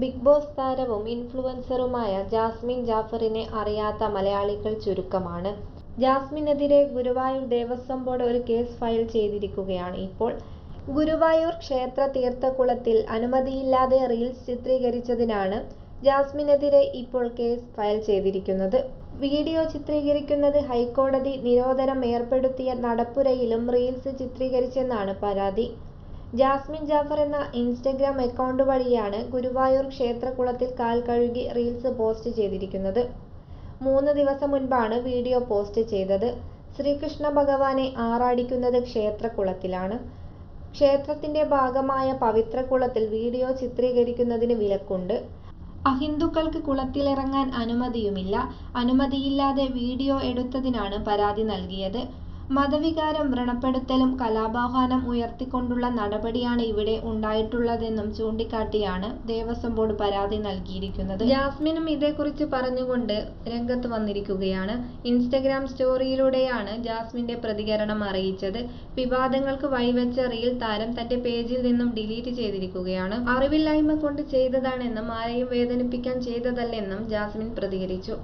Big boss താരവും ഇൻഫ്ലുവൻസറുമായ Jasmine ജാഫറിനെ അറിയാത്ത മലയാളികൾ ചുരുക്കമാണ്. ജാസ്മിനെതിരെ ഗുരുവായൂർ ദേവസ്വം ബോർഡ് ഒരു കേസ് ഫയൽ ചെയ്തിരിക്കുകയാണ് ഇപ്പോൾ. ഗുരുവായൂർ ക്ഷേത്ര തീർത്ഥക്കുളത്തിൽ അനുമതിയില്ലാതെ റീൽസ് ചിത്രീകരിച്ചതിനാണ് ജാസ്മിനെതിരെ ഇപ്പോൾ കേസ് ഫയൽ ചെയ്തിരിക്കുന്നത്. വീഡിയോ ചിത്രീകരിക്കുന്നത് ഹൈക്കോടതി നിരോധനം ഏർപ്പെടുത്തിയ നടപ്പുരയിലും റീൽസ് ചിത്രീകരിച്ചെന്നാണ് പരാതി. ജാസ്മിൻ ജാഫർ എന്ന ഇൻസ്റ്റഗ്രാം അക്കൗണ്ട് വഴിയാണ് ഗുരുവായൂർ ക്ഷേത്രകുളത്തിൽ കാൽ കഴുകി റീൽസ് പോസ്റ്റ് ചെയ്തിരിക്കുന്നത്. മൂന്ന് ദിവസം മുൻപാണ് വീഡിയോ പോസ്റ്റ് ചെയ്തത്. ശ്രീകൃഷ്ണ ഭഗവാനെ ആറാടിക്കുന്നത് ക്ഷേത്രകുളത്തിലാണ്. ക്ഷേത്രത്തിന്റെ ഭാഗമായ പവിത്രകുളത്തിൽ വീഡിയോ ചിത്രീകരിക്കുന്നതിന് വിലക്കുണ്ട്. അഹിന്ദുക്കൾക്ക് കുളത്തിലിറങ്ങാൻ അനുമതിയുമില്ല. അനുമതിയില്ലാതെ വീഡിയോ എടുത്തതിനാണ് പരാതി നൽകിയത്. മതവികാരം വ്രണപ്പെടുത്തലും കലാപാഹ്വാനം ഉയർത്തിക്കൊണ്ടുള്ള നടപടിയാണ് ഇവിടെ ഉണ്ടായിട്ടുള്ളതെന്നും ചൂണ്ടിക്കാട്ടിയാണ് ദേവസ്വം ബോർഡ് പരാതി നൽകിയിരിക്കുന്നത്. ജാസ്മിനും ഇതേക്കുറിച്ച് പറഞ്ഞുകൊണ്ട് രംഗത്ത് വന്നിരിക്കുകയാണ്. ഇൻസ്റ്റഗ്രാം സ്റ്റോറിയിലൂടെയാണ് ജാസ്മിന്റെ പ്രതികരണം അറിയിച്ചത്. വിവാദങ്ങൾക്ക് വഴിവെച്ച റീൽ താരം തന്റെ പേജിൽ നിന്നും ഡിലീറ്റ് ചെയ്തിരിക്കുകയാണ്. അറിവില്ലായ്മ കൊണ്ട് ചെയ്തതാണെന്നും ആരെയും വേദനിപ്പിക്കാൻ ചെയ്തതല്ലെന്നും ജാസ്മിൻ പ്രതികരിച്ചു.